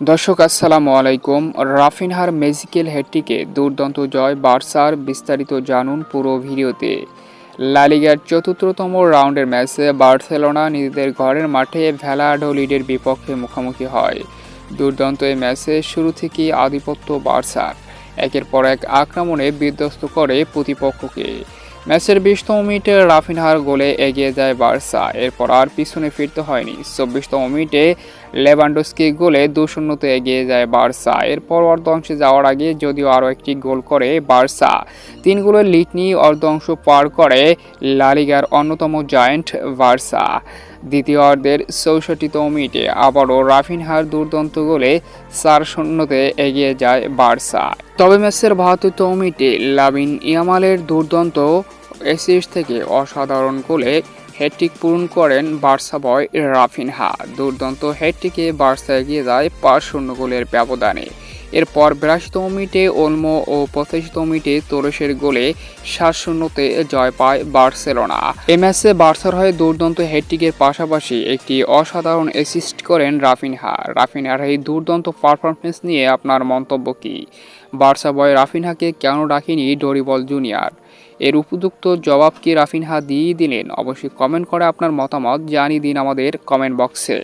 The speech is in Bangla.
দর্শক, আসসালামু আলাইকুম। রাফিনহার মেজিক্যাল হেডটিকে দুর্দান্ত জয় বার্সার বিস্তারিত জানুন পুরো ভিডিওতে। লালিগার চতুর্থতম রাউন্ডের ম্যাচে বার্সেলোনা নিজেদের ঘরের মাঠে ভ্যালাডোলিডের বিপক্ষে মুখোমুখি হয়। দুর্দান্ত এই ম্যাচে শুরু থেকেই আধিপত্য বার্সার। একের পর এক আক্রমণে বিধ্বস্ত করে প্রতিপক্ষকে। ম্যাচের বিশতম মিনিটে রাফিনহার গোলে এগিয়ে যায় বার্সা, এরপর আর পিছনে ফিরতে হয়নি। চব্বিশতম মিনিটে লেভানডোস্কি গোলে দু শূন্যতে এগিয়ে যায় বার্সা, এরপর অর্ধাংশে যাওয়ার আগে যদিও আরও একটি গোল করে বার্সা। তিন গোলের লিড নিয়ে অর্ধাংশ পার করে লালিগার অন্যতম জায়েন্ট বার্সা। দ্বিতীয় অর্ধের চৌষট্টিতম মিনিটে আবারও রাফিনহার দুর্দান্ত গোলে চার শূন্যতে এগিয়ে যায় বার্সা। তবে ম্যাচের বাহাত্তরতম মিনিটে লাবিন ইয়ামালের দুর্দান্ত এসিস থেকে অসাধারণ গোলে হ্যাটট্রিক পূরণ করেন বার্সা বয় রাফিনহা। দুর্দান্ত হ্যাটট্রিকে বার্সা এগিয়ে যায় পাঁচ শূন্য গোলের ব্যবধানে। এরপর বিরাশিতম মিনিটে ওলমো ও পঁচাশিতম মিনিটে তোরসের গোলে সাত শূন্যতে জয় পায় বার্সেলোনা। এ ম্যাচে বার্সার হয়ে দুর্দান্ত হ্যাটট্রিকের পাশাপাশি একটি অসাধারণ অ্যাসিস্ট করেন রাফিনহা। রাফিনহার এই দুর্দান্ত পারফরমেন্স নিয়ে আপনার মন্তব্য কী? বার্সা বয় রাফিনহাকে কেন ডাকেনি ডরিবল জুনিয়র? এর উপযুক্ত জবাব কি রাফিনহা দিয়ে দিলেন? অবশ্যই কমেন্ট করে আপনার মতামত জানিয়ে দিন আমাদের কমেন্ট বক্সে